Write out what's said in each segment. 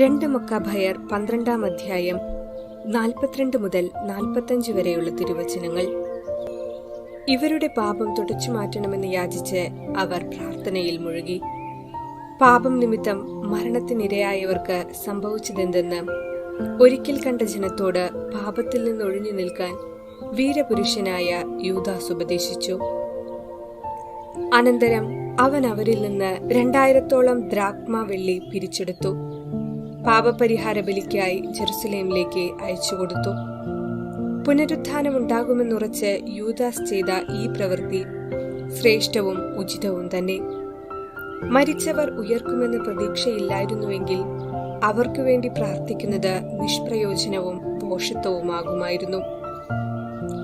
രണ്ട് മക്കാഭയർ പന്ത്രണ്ടാം അധ്യായം നാൽപ്പത്തിരണ്ട് മുതൽ നാൽപ്പത്തഞ്ച് വരെയുള്ള തിരുവചനങ്ങൾ. ഇവരുടെ പാപം തുടച്ചു മാറ്റണമെന്ന് യാചിച്ച് അവർ പ്രാർത്ഥനയിൽ മുഴുകി. പാപം നിമിത്തം മരണത്തിനിരയായവർക്ക് സംഭവിച്ചതെന്തെന്ന് ഒരിക്കൽ കണ്ട ജനത്തോട് പാപത്തിൽ നിന്ന് ഒഴിഞ്ഞു നിൽക്കാൻ വീരപുരുഷനായ യൂദാസ് ഉപദേശിച്ചു. അനന്തരം അവൻ അവരിൽ നിന്ന് രണ്ടായിരത്തോളം ദ്രാക്മ വെള്ളി പിരിച്ചെടുത്തു. പാപപരിഹാര ബലിക്കായി ജെറുസലേമിലേക്ക് അയച്ചുകൊടുത്തു. പുനരുത്ഥാനമുണ്ടാകുമെന്നുറച്ച് യൂദാസ് ചെയ്ത ഈ പ്രവൃത്തി ശ്രേഷ്ഠവും ഉചിതവും തന്നെ. മരിച്ചവർ ഉയർക്കുമെന്ന് പ്രതീക്ഷയില്ലായിരുന്നുവെങ്കിൽ അവർക്കു വേണ്ടി പ്രാർത്ഥിക്കുന്നത് നിഷ്പ്രയോജനവും പോഷത്വവുമാകുമായിരുന്നു.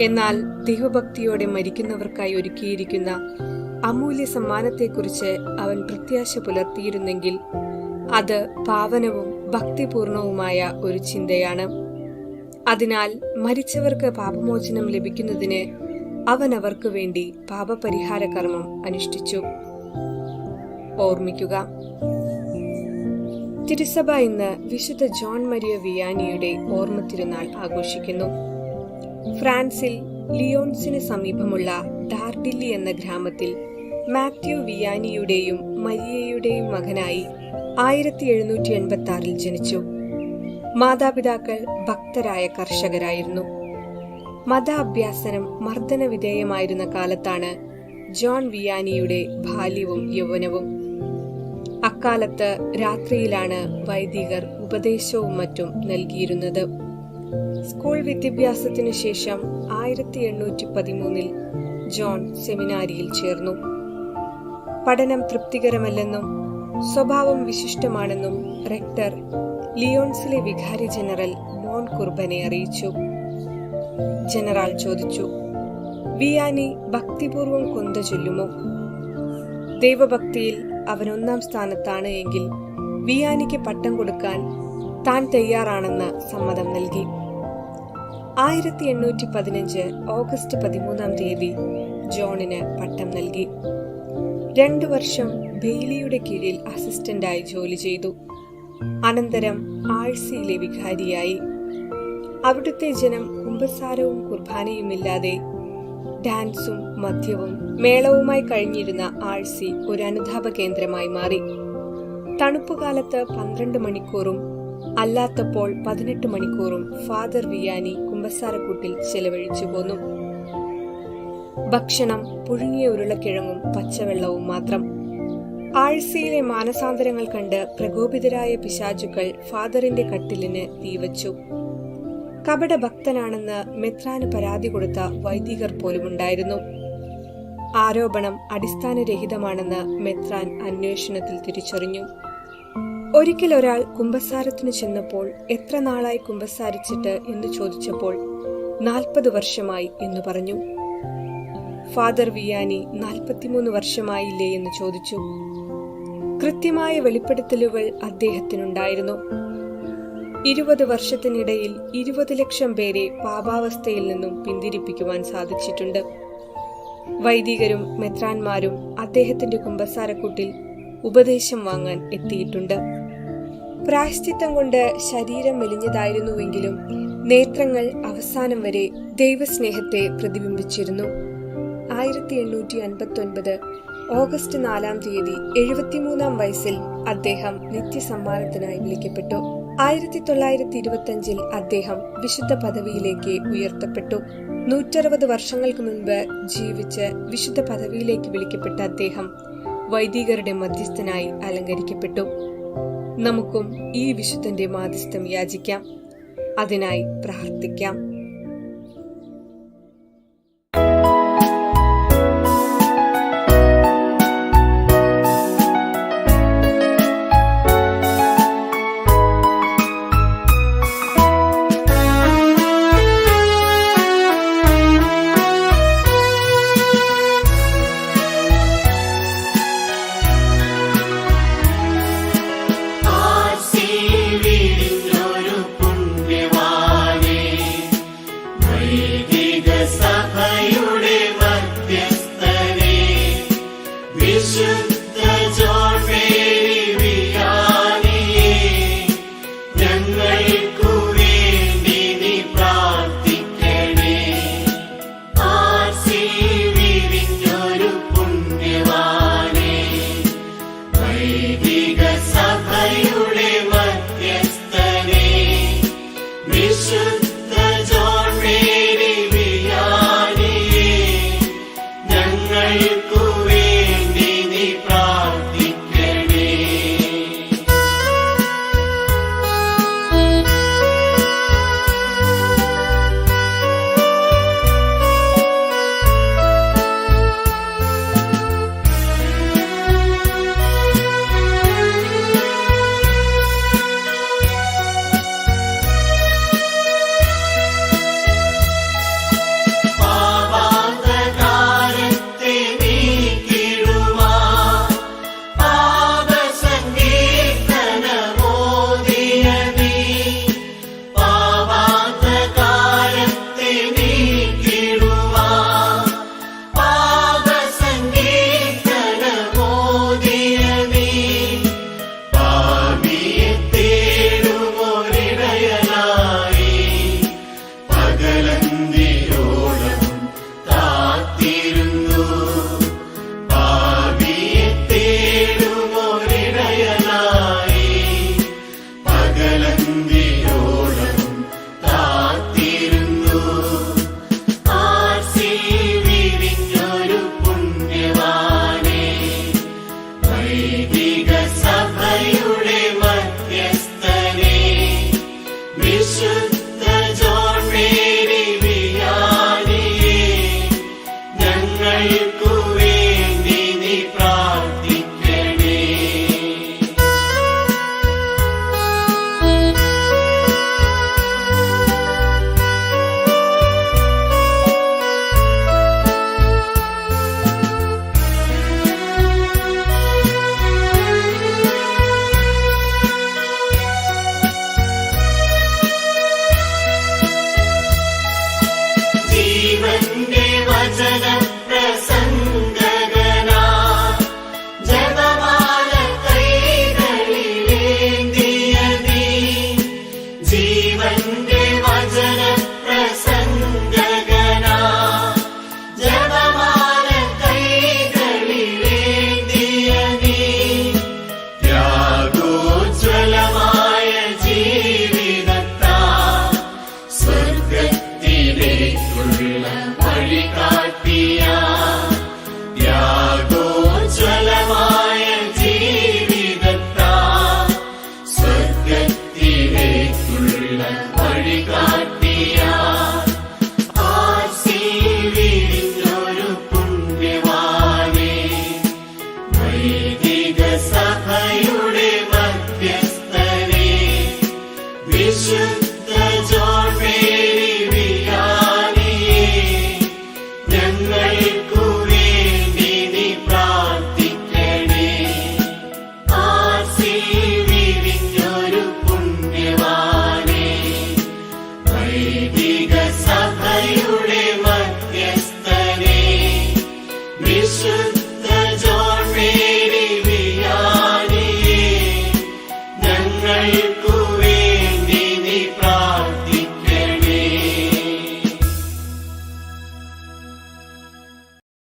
എന്നാൽ ദൈവഭക്തിയോടെ മരിക്കുന്നവർക്കായി ഒരുക്കിയിരിക്കുന്ന അമൂല്യ സമ്മാനത്തെക്കുറിച്ച് അവൻ പ്രത്യാശ പുലർത്തിയിരുന്നെങ്കിൽ അത് പാവനവും ഭക്തിപൂർണവുമായ ഒരു ചിന്തയാണ്. അതിനാൽ മരിച്ചവർക്ക് പാപമോചനം ലഭിക്കുന്നതിന് അവൻ അവർക്ക് വേണ്ടി പാപപരിഹാര കർമ്മം അനുഷ്ഠിച്ചു. ഓർമ്മിക്കുക. തിരുസഭ ഇന്ന് വിശുദ്ധ ജോൺ മരിയ വിയാനിയുടെ ഓർമ്മ തിരുനാൾ ആഘോഷിക്കുന്നു. ഫ്രാൻസിൽ ലിയോൺസിന് സമീപമുള്ള ഡാർഡില്ലി എന്ന ഗ്രാമത്തിൽ മാത്യു വിയാനിയുടെയും മരിയയുടെയും മകനായി ആയിരത്തി എഴുന്നൂറ്റി എൺപത്തി ആറിൽ ജനിച്ചു. മാതാപിതാക്കൾ ഭക്തരായ കർഷകരായിരുന്നു. മത അഭ്യാസനം മർദ്ദന വിധേയമായിരുന്ന കാലത്താണ് ജോൺ വിയാനിയുടെ ബാല്യവും യൗവനവും. അക്കാലത്ത് രാത്രിയിലാണ് വൈദികർ ഉപദേശവും മറ്റും നൽകിയിരുന്നത്. സ്കൂൾ വിദ്യാഭ്യാസത്തിനു ശേഷം ആയിരത്തി എണ്ണൂറ്റി പതിമൂന്നിൽ ജോൺ സെമിനാരിയിൽ ചേർന്നു. പഠനം തൃപ്തികരമല്ലെന്നും സ്വഭാവം വിശിഷ്ടമാണെന്നും റെക്ടർ ലിയോൺസിലെ വികാരി ജനറൽ മോൺ കുർബനെ അറിയിച്ചു. ജനറൽ ചോദിച്ചു വിയാനി ഭക്തിപൂർവം കൊന്ത ചൊല്ലുമോ? ദൈവഭക്തിയിൽ അവൻ ഒന്നാം സ്ഥാനത്താണ് എങ്കിൽ വിയാനിക്ക് പട്ടം കൊടുക്കാൻ താൻ തയ്യാറാണെന്ന് സമ്മതം നൽകി. ആയിരത്തി എണ്ണൂറ്റി പതിനഞ്ച് ഓഗസ്റ്റ് പതിമൂന്നാം തീയതി ജോണിന് പട്ടം നൽകി. രണ്ടു വർഷം ബെയ്ലിയുടെ കീഴിൽ അസിസ്റ്റന്റായി ജോലി ചെയ്തു. അനന്തരം ആഴ്സിയിലെ വികാരിയായി. അവിടുത്തെ ജനം കുമ്പസാരവും കുർബാനയുമില്ലാതെ ഡാൻസും മദ്യവും മേളവുമായി കഴിഞ്ഞിരുന്ന ആഴ്സി ഒരു അനുതാപ കേന്ദ്രമായി മാറി. തണുപ്പുകാലത്ത് പന്ത്രണ്ട് മണിക്കൂറും അല്ലാത്തപ്പോൾ പതിനെട്ട് മണിക്കൂറും ഫാദർ വിയാനി കുമ്പസാരക്കൂട്ടിൽ ചെലവഴിച്ചു പോന്നു. ഭക്ഷണം പുഴുങ്ങിയ ഉരുളക്കിഴങ്ങും പച്ചവെള്ളവും മാത്രം. ആഴ്സയിലെ മാനസാന്തരങ്ങൾ കണ്ട് പ്രകോപിതരായ പിശാചുക്കൾ ഫാദറിന്റെ കട്ടിലിന് തീവച്ചു. കപട ഭക്തനാണെന്ന് മെത്രാന് പരാതി കൊടുത്ത വൈദികർ പോലുമുണ്ടായിരുന്നു. ആരോപണം അടിസ്ഥാനരഹിതമാണെന്ന് മെത്രാൻ അന്വേഷണത്തിൽ തിരിച്ചറിഞ്ഞു. ഒരിക്കൽ ഒരാൾ കുമ്പസാരത്തിന് ചെന്നപ്പോൾ എത്ര നാളായി കുമ്പസാരിച്ചിട്ട് എന്ന് ചോദിച്ചപ്പോൾ നാൽപ്പത് വർഷമായി എന്ന് പറഞ്ഞു. ഫാദർ വിയാനി നാൽപ്പത്തിമൂന്ന് വർഷമായില്ലേ എന്ന് ചോദിച്ചു. കൃത്യമായ വെളിപ്പെടുത്തലുകൾ അദ്ദേഹത്തിനുണ്ടായിരുന്നു. ഇരുപത് വർഷത്തിനിടയിൽ ഇരുപത് ലക്ഷം പേരെ പാപാവസ്ഥയിൽ നിന്നും പിന്തിരിപ്പിക്കുവാൻ സാധിച്ചിട്ടുണ്ട്. വൈദികരും മെത്രാന്മാരും അദ്ദേഹത്തിന്റെ കുമ്പസാരക്കൂട്ടിൽ ഉപദേശം വാങ്ങാൻ എത്തിയിട്ടുണ്ട്. പ്രായശ്ചിത്തം കൊണ്ട് ശരീരം മെലിഞ്ഞതായിരുന്നുവെങ്കിലും നേത്രങ്ങൾ അവസാനം വരെ ദൈവസ്നേഹത്തെ പ്രതിബിംബിച്ചിരുന്നു. ആയിരത്തി എണ്ണൂറ്റി അൻപത്തി ഒൻപത് ഓഗസ്റ്റ് നാലാം തീയതി എഴുപത്തിമൂന്നാം വയസ്സിൽ അദ്ദേഹം നിത്യസമ്മാനത്തിനായി വിളിക്കപ്പെട്ടു. ആയിരത്തി തൊള്ളായിരത്തി ഇരുപത്തിയഞ്ചിൽ അദ്ദേഹം വിശുദ്ധ പദവിയിലേക്ക് ഉയർത്തപ്പെട്ടു. നൂറ്ററുപത് വർഷങ്ങൾക്ക് മുൻപ് ജീവിച്ച് വിശുദ്ധ പദവിയിലേക്ക് വിളിക്കപ്പെട്ട അദ്ദേഹം വൈദികരുടെ മധ്യസ്ഥനായി അലങ്കരിക്കപ്പെട്ടു. നമുക്കും ഈ വിശുദ്ധന്റെ മാധ്യസ്ഥം യാചിക്കാം. അതിനായി പ്രാർത്ഥിക്കാം.